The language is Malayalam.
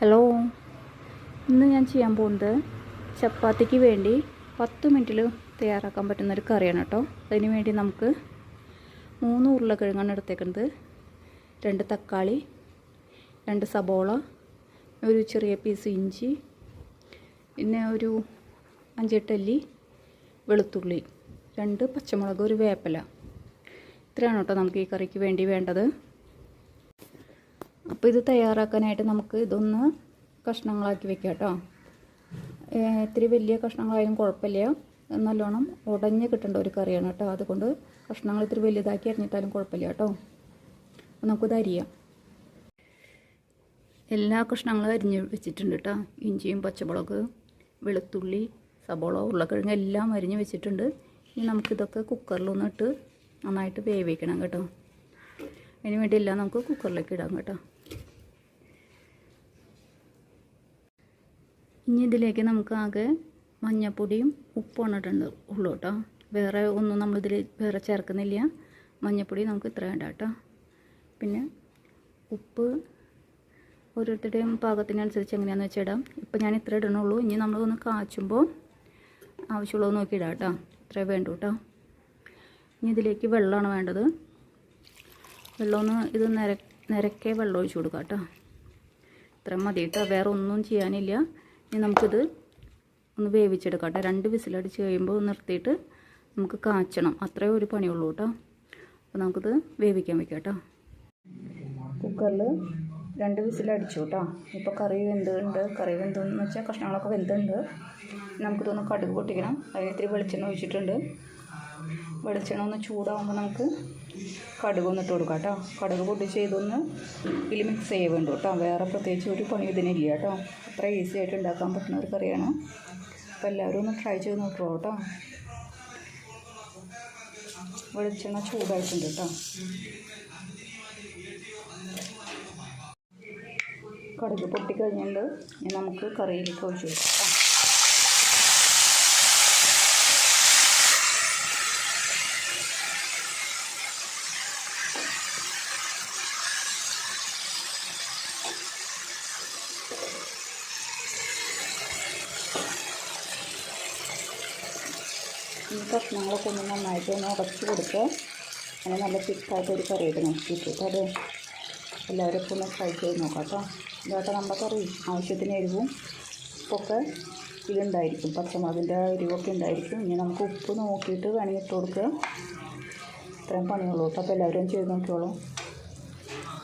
ഹലോ. ഇന്ന് ഞാൻ ചെയ്യാൻ പോകുന്നത് ചപ്പാത്തിക്ക് വേണ്ടി പത്ത് മിനിറ്റിൽ തയ്യാറാക്കാൻ പറ്റുന്ന ഒരു കറിയാണ് കേട്ടോ. അതിന് വേണ്ടി നമുക്ക് മൂന്ന് ഉരുളക്കിഴങ്ങാണ് എടുത്തേക്കുന്നത്. രണ്ട് തക്കാളി രണ്ട് സബോള ഒരു ചെറിയ പീസ് ഇഞ്ചി പിന്നെ ഒരു അഞ്ചെട്ടല്ലി വെളുത്തുള്ളി രണ്ട് പച്ചമുളക് ഒരു വേപ്പില. ഇത്രയാണ് കേട്ടോ നമുക്ക് ഈ കറിക്ക് വേണ്ടി വേണ്ടത്. അപ്പോൾ ഇത് തയ്യാറാക്കാനായിട്ട് നമുക്ക് ഇതൊന്ന് കഷ്ണങ്ങളാക്കി വെക്കാം കേട്ടോ. ഇത്തിരി വലിയ കഷ്ണങ്ങളായാലും കുഴപ്പമില്ല. നല്ലോണം ഉടഞ്ഞ് കിട്ടേണ്ട ഒരു കറിയാണ് കേട്ടോ. അതുകൊണ്ട് കഷ്ണങ്ങൾ ഇത്തിരി വലുതാക്കി അരിഞ്ഞിട്ടാലും കുഴപ്പമില്ല കേട്ടോ. അപ്പോൾ നമുക്കിത് അരിയാം. എല്ലാ കഷ്ണങ്ങളും അരിഞ്ഞ് വെച്ചിട്ടുണ്ട് കേട്ടോ. ഇഞ്ചിയും പച്ചമുളക് വെളുത്തുള്ളി സബോള ഉരുളക്കിഴങ്ങ് എല്ലാം അരിഞ്ഞ് വെച്ചിട്ടുണ്ട്. ഇനി നമുക്കിതൊക്കെ കുക്കറിലൊന്നിട്ട് നന്നായിട്ട് വേവിക്കണം കേട്ടോ. അതിന് വേണ്ടിയെല്ലാം നമുക്ക് കുക്കറിലേക്ക് ഇടാം കേട്ടോ. ഇനി ഇതിലേക്ക് നമുക്ക് ആകെ മഞ്ഞപ്പൊടിയും ഉപ്പാണ് ഇടേണ്ടത് ഉള്ളൂ കേട്ടോ. വേറെ ഒന്നും നമ്മളിതിൽ വേറെ ചേർക്കുന്നില്ല. മഞ്ഞപ്പൊടി നമുക്ക് ഇത്ര വേണ്ട കേട്ടോ. പിന്നെ ഉപ്പ് ഓരോരുത്തരുടെയും പാകത്തിനനുസരിച്ച് എങ്ങനെയാണെന്ന് വെച്ചാൽ ഇടാം ഇപ്പം ഞാൻ ഇത്ര ഇടണുള്ളൂ. ഇനി നമ്മളൊന്ന് കാച്ചുമ്പോൾ ആവശ്യമുള്ളത് നോക്കി ഇടാം കേട്ടോ. ഇത്രേ വേണ്ടു കേട്ടോ. ഇനി ഇതിലേക്ക് വെള്ളമാണ് വേണ്ടത്. വെള്ളമൊന്ന് ഇത് നിര നിരക്കേ വെള്ളം ഒഴിച്ചു കൊടുക്കാം കേട്ടോ. ഇത്രയും മതി കേട്ടോ. വേറെ ഒന്നും ചെയ്യാനില്ല. ഇനി നമുക്കിത് ഒന്ന് വേവിച്ചെടുക്കാം കേട്ടോ രണ്ട് വിസിലടിച്ച് കഴിയുമ്പോൾ നിർത്തിയിട്ട് നമുക്ക് കാച്ചണം. അത്രേ ഒരു പണിയുള്ളൂ കേട്ടോ. അപ്പോൾ നമുക്കിത് വേവിക്കാൻ വെക്കാം കേട്ടോ കുക്കറിൽ രണ്ട് വിസിലടിച്ചു കേട്ടോ. ഇപ്പോൾ കറി വെന്തുണ്ട്. കറി വെന്തെന്ന് വെച്ചാൽ കഷ്ണങ്ങളൊക്കെ വെന്തുണ്ട്. നമുക്കിതൊന്ന് കടുക് പൊട്ടിക്കണം. അതിന് ഇത്തിരി വെളിച്ചെണ്ണ ഒഴിച്ചിട്ടുണ്ട്. വെളിച്ചെണ്ണ ഒന്ന് ചൂടാകുമ്പോൾ നമുക്ക് കടുക് ഒന്നിട്ട് കൊടുക്കാം കേട്ടോ. കടുക് പൊട്ടിച്ച് ഇതൊന്ന് ഇതിൽ മിക്സ് ചെയ്യുക വേണ്ടു കേട്ടോ. വേറെ പ്രത്യേകിച്ച് ഒരു പണി ഇതിനില്ല കേട്ടോ. അത്ര ഈസി ആയിട്ട് ഉണ്ടാക്കാൻ പറ്റുന്ന ഒരു കറിയാണ്. അപ്പോൾ എല്ലാവരും ഒന്ന് ട്രൈ ചെയ്ത് നോക്കുമോ കേട്ടോ. വെളിച്ചെണ്ണ ചൂടായിട്ടുണ്ട് കേട്ടോ. കടുക് ഇനി നമുക്ക് കറിയിലേക്ക് ഒഴിച്ചു കൊടുക്കാം കേട്ടോ ഈ കഷ്ണങ്ങളൊക്കെ ഒന്ന് നന്നായിട്ട് ഒന്ന് ഉടച്ച് കൊടുക്കുക അങ്ങനെ നല്ല തിക്കായിട്ട് ഒരു കറിയിട്ട് നോക്കിയിട്ട് അത് എല്ലാവരും ഒക്കെ ഒന്ന് ട്രൈ ചെയ്ത് നോക്കാം കേട്ടോ. ഇതൊക്കെ നമ്മുടെ കറി ആവശ്യത്തിന് എരിവും ഉപ്പൊക്കെ ഇതിലുണ്ടായിരിക്കും പച്ചമുളകിന്റെ എരിവൊക്കെ ഉണ്ടായിരിക്കും. ഇനി നമുക്ക് ഉപ്പ് നോക്കിയിട്ട് വേണമെങ്കിൽ ഇട്ട് കൊടുക്കുക. ഇത്രയും പണിയുള്ളൂ കേട്ടോ. അപ്പോൾ എല്ലാവരും ചെയ്ത് നോക്കിയോളൂ